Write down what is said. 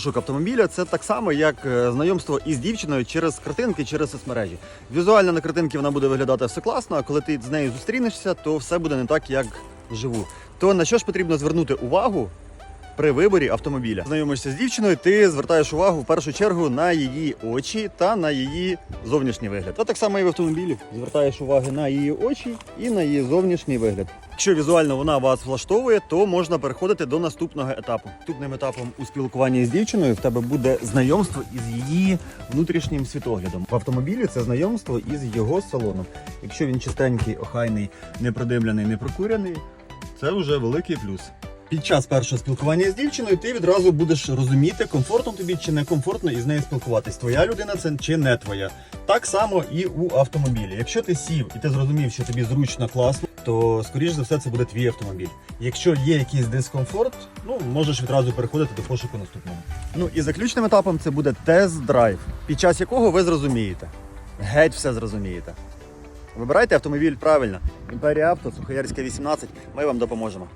Пошук автомобіля це так само, як е, знайомство із дівчиною через картинки, через соцмережі. Візуально на картинки вона буде виглядати все класно, а коли ти з нею зустрінешся, то все буде не так, як вживу. То на що ж потрібно звернути увагу при виборі автомобіля? Знайомишся з дівчиною, ти звертаєш увагу в першу чергу на її очі та на її зовнішній вигляд. Та так само і в автомобілі. Звертаєш увагу на її очі і на її зовнішній вигляд. Якщо візуально вона вас влаштовує, то можна переходити до наступного етапу. Наступним етапом у спілкуванні з дівчиною в тебе буде знайомство із її внутрішнім світоглядом. В автомобілі це знайомство із його салоном. Якщо він чистенький, охайний, не продимлений, не прокурений, це вже великий плюс. Під час першого спілкування з дівчиною ти відразу будеш розуміти, комфортно тобі чи не комфортно із нею спілкуватись. Твоя людина це чи не твоя. Так само і у автомобілі. Якщо ти сів і ти зрозумів, що тобі зручно, класно, то скоріш за все це буде твій автомобіль. Якщо є якийсь дискомфорт, ну можеш відразу переходити до пошуку наступного. Ну і заключним етапом це буде тест-драйв, під час якого ви зрозумієте. Геть все зрозумієте. Вибирайте автомобіль правильно. Імперія авто, Сухоярська 18. Ми вам допоможемо.